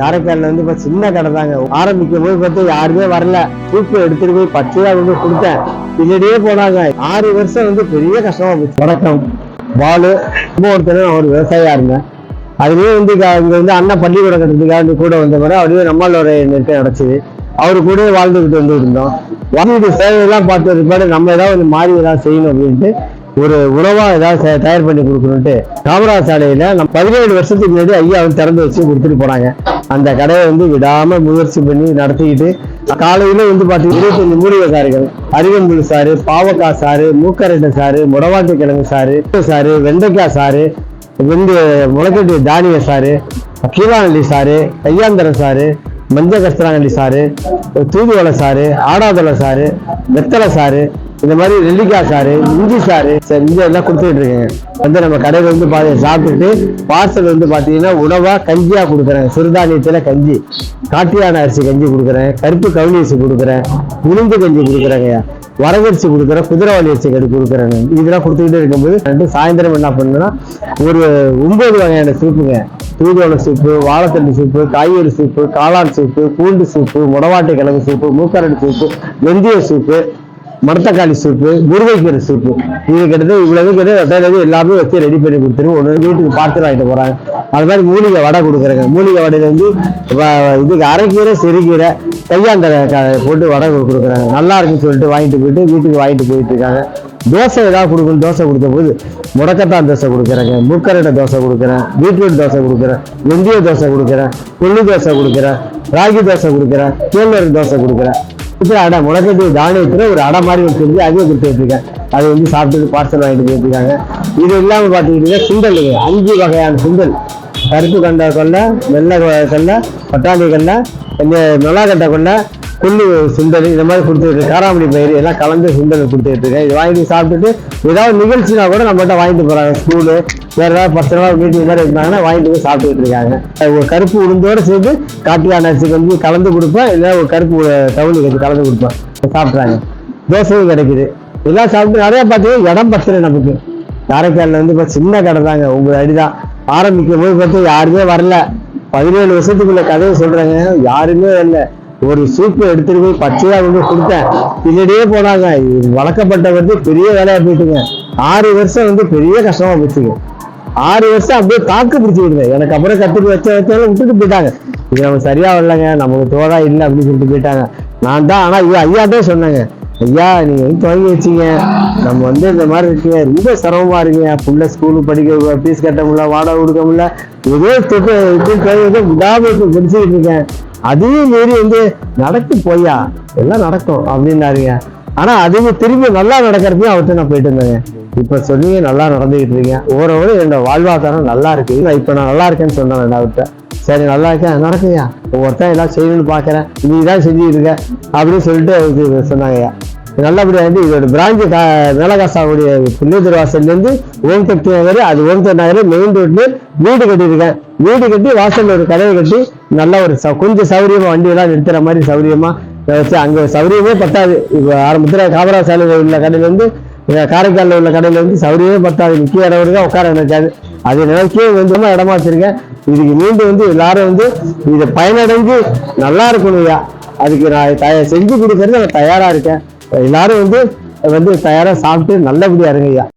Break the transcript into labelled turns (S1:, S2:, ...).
S1: காரைக்காலில் வந்து இப்போ சின்ன கடை தாங்க. ஆரம்பிக்கும் போது பார்த்து யாருமே வரல. சூப்பு எடுத்துட்டு போய் பச்சையா வந்து கொடுத்தேன். பின்னாடியே போனாங்க. ஆறு வருஷம் வந்து பெரிய கஷ்டமா போச்சு. வணக்கம். பாலு ரொம்ப ஒருத்தர் நான் ஒரு விவசாயியா இருந்தேன் அதுவே வந்து இங்க வந்து அண்ணன் பள்ளிக்கூடம் கட்டுறதுக்காக கூட வந்த பிறகு அப்படியே நம்மளோட நெருக்கம் கிடைச்சது அவர் கூட வாழ்ந்துகிட்டு வந்து இருந்தோம். வாழ்ந்து சேவையெல்லாம் பார்த்த பிற்பாடு நம்ம ஏதாவது வந்து மாறி ஏதாவது செய்யணும் அப்படின்ட்டு ஒரு உணவாக ஏதாவது தயார் பண்ணி கொடுக்கணுன்ட்டு காமராஜ் சாலையில் நம்ம பதினேழு வருஷத்துக்கு முன்னாடி ஐயா வந்து திறந்து வச்சு கொடுத்துட்டு போனாங்க. அந்த கடையை வந்து விடாம முயற்சி பண்ணி நடத்திக்கிட்டு காலையில வந்து பாத்தீங்கன்னா இருபத்தஞ்சு மூலிகை சாறுகள் அரிகம்புல் சாறு பாவக்காய் சாறு மூக்கரட்டை சாறு முடவாட்டு கிழங்கு சாறு சாறு வெண்டைக்காய் சாறு வெந்து முளைக்கட்டி தானிய சாறு கீழாநெல்லி சாறு கையாந்தரம் சாறு மஞ்சள் கஸ்தராங்கல்லி சாறு தூதுவளை சாறு ஆடாதொலை சாறு வெத்தலை சாறு இந்த மாதிரி நெல்லிக்காய் சாறு இஞ்சி சாறு சார் இஞ்சி எல்லாம் கொடுத்துட்டு இருக்கேங்க வந்து நம்ம கடையில் வந்து பாதி சாப்பிட்டுட்டு பார்சல் வந்து பார்த்தீங்கன்னா உணவா கஞ்சியா கொடுக்குறேன். சிறுதானியத்தில் கஞ்சி காட்டியான அரிசி கஞ்சி கொடுக்குறேன் கருப்பு கவுனி அரிசி கொடுக்குறேன் உளுந்து கஞ்சி கொடுக்குறேங்க. வரகரிசி கொடுக்குறேன் குதிரைவாளி அரிசி கடி கொடுக்குறேன் இதெல்லாம் கொடுத்துக்கிட்டே இருக்கும்போது ரெண்டு சாயந்தரம் என்ன பண்ணுன்னா ஒரு ஒன்பது வகையான சூப்புங்க. தூதுவளை சூப்பு வாழைத்தண்டு சூப்பு காய்கறி சூப்பு காளான் சூப்பு பூண்டு சூப்பு முடவாட்டை கிழங்கு சூப்பு மூக்கரடி சூப்பு வெந்தய சூப்பு மரத்தக்காளி சூப்பு முருங்கைக்கீரை சூப்பு இது கிட்டத்தட்ட இவ்வளவு கிட்டத்தட்ட எல்லாமே வச்சு ரெடி பண்ணி கொடுத்துருவோம் ஒன்று வீட்டுக்கு பார்த்து வாங்கிட்டு போகிறாங்க அது மாதிரி மூலிகை வடை கொடுக்குறேங்க. மூலிகை வடையில வந்து இதுக்கு அரைக்கீரை சிறுகீரை கையாந்தரை க- போட்டு வடை கொடுக்குறாங்க. நல்லா இருக்குன்னு சொல்லிட்டு வாங்கிட்டு போயிட்டு வீட்டுக்கு வாங்கிட்டு போயிட்டு இருக்காங்க. தோசை ஏதாவது கொடுக்கணும். தோசை கொடுத்த போது முடக்கத்தான் தோசை கொடுக்குறேங்க. முக்கரட்டை தோசை கொடுக்குறேன். பீட்ரூட் தோசை கொடுக்குறேன். வெந்தய தோசை கொடுக்குறேன். கொள்ளு தோசை கொடுக்குறேன். ராகி தோசை கொடுக்குறேன். கேழ்வரகு தோசை கொடுக்குறேன். இப்போ அடை முடக்கட்டி தானியத்தில் ஒரு அடை மாதிரி ஒன்று செஞ்சு அதுவும் கொடுத்துட்டு இருக்கேன் அது வந்து சாப்பிட்டு பார்சல் வாங்கிட்டு போயிருக்காங்க இது இல்லாமல் பார்த்துக்கிட்டீங்கன்னா சுண்டல் அஞ்சு வகையான சுண்டல். கருப்பு கண்ட கொள்ள வெள்ளை கொள்ள பட்டாணி கொள்ள இந்த மிளகாட்டை கொள்ள கொள்ளு சுண்டல் இந்த மாதிரி கொடுத்துட்டு காராமணி பயிர் எல்லாம் கலந்து சுண்டல் கொடுத்துட்டு இருக்கேன். இது வாங்கி சாப்பிட்டுட்டு ஏதாவது நிகழ்ச்சினா கூட நம்மகிட்ட வாங்கிட்டு போகிறாங்க ஸ்கூலு வேறு ஏதாவது பத்து ரூபா மீட்டிங் மாதிரி இருந்தாங்கன்னா வாங்கிட்டு போய் சாப்பிட்டுட்டு இருக்காங்க. ஒரு கருப்பு உளுந்தோடு சேர்த்து காட்டியான அரிசி வந்து கலந்து கொடுப்பேன். இல்லை ஒரு கருப்பு உ- வச்சு கலந்து கொடுப்பேன். சாப்பிட்றாங்க. தோசையும் கிடைக்குது. எல்லாம் சாப்பிட்டு நிறையா பார்த்தீங்கன்னா இடம் பத்தல நமக்கு. காரைக்காலில் வந்து இப்போ சின்ன கடை தாங்க. அடி அடிதான் ஆரம்பிக்கும் போது பார்த்து யாருமே வரல. பதினேழு வருஷத்துக்குள்ள கதையை சொல்கிறாங்க யாருமே இல்லை ஒரு சூப்பு எடுத்துட்டு போய் பச்சையா வந்து கொடுத்தேன். பின்னாடியே போனாங்க. வளர்க்கப்பட்ட வந்து பெரிய வேலையா போயிட்டுங்க. ஆறு வருஷம் வந்து பெரிய கஷ்டமா போச்சுங்க. ஆறு வருஷம் அப்படியே தாக்கு பிடிச்சிருந்தேன் எனக்கு அப்புறம் கத்துட்டு வச்ச வச்சாலும் விட்டுட்டு போயிட்டாங்க. இது நம்ம சரியா வரலங்க. நமக்கு தோதா இல்லை அப்படின்னு சொல்லிட்டு போயிட்டாங்க. நான் தான் ஆனா இது ஐயா தான் சொன்னாங்க. ஐயா நீங்க வந்து துவங்கி வச்சீங்க? நம்ம வந்து இந்த மாதிரி இருக்கீங்க. ரொம்ப சிரமமா இருக்கீங்க. புள்ள ஸ்கூலுக்கு படிக்க ஃபீஸ் கட்ட முடியல வாடகை கொடுக்க முடியல. ஏதோ தொட்டு தொட்டு விடாமல் இருக்கேன். அதையும் மீறி வந்து நடக்கும் போய்யா? எல்லாம் நடக்கும் அப்படின்னாருங்க. ஆனால் அதுவும் திரும்பி நல்லா நடக்கிறதையும் அவர்கிட்ட நான் போயிட்டு இருந்தேங்க. இப்போ சொல்லுங்க நல்லா நடந்துக்கிட்டு இருக்கீங்க. ஓரளவு என்னோட வாழ்வாதாரம் நல்லா இருக்கு. இல்லை இப்போ நான் நல்லா இருக்கேன்னு சொன்னேன் அவர்கிட்ட சரி நல்லா இருக்கேன் நடக்குயா ஒவ்வொருத்தன் எல்லாம் செய்யணும்னு பார்க்குறேன் நீ தான் செஞ்சுக்கிட்டு இருக்க அப்படின்னு சொல்லிட்டு அவருக்கு சொன்னாங்கய்யா நல்லபடியாக வந்து இதோட பிராஞ்சு மேலகாசாவுடைய புண்ணியத்தூர் வாசல்லேருந்து ஓம் சக்தி நகர் அது ஓம் சக்தி நகர் மெயின் ரோட்ல வீடு கட்டியிருக்கேன். வீடு கட்டி வாசலில் ஒரு கடையை கட்டி நல்ல ஒரு ச- கொஞ்சம் சௌகரியமாக வண்டியெல்லாம் நிறுத்துகிற மாதிரி சௌரியமா வச்சு அங்கே சௌரியமே பத்தாது. இப்போ ஆரம்பத்தில் காமராஜ் சாலையில் உள்ள கடையிலேருந்து காரைக்காலில் உள்ள கடையிலேருந்து வந்து சௌரியமே பத்தாது. முக்கிய இடம் உட்கார நினைக்காது. அது நினைக்கவே கொஞ்சமாக இடமா வச்சிருக்கேன். இதுக்கு மீண்டும் வந்து எல்லாரும் வந்து இதை பயனடைஞ்சு நல்லா இருக்கணும்யா அதுக்கு நான் செஞ்சு கொடுக்கறது நான் தயாராக இருக்கேன். எல்லாரும் வந்து வந்து தயாராக சாப்பிட்டு நல்லபடியா இருங்கய்யா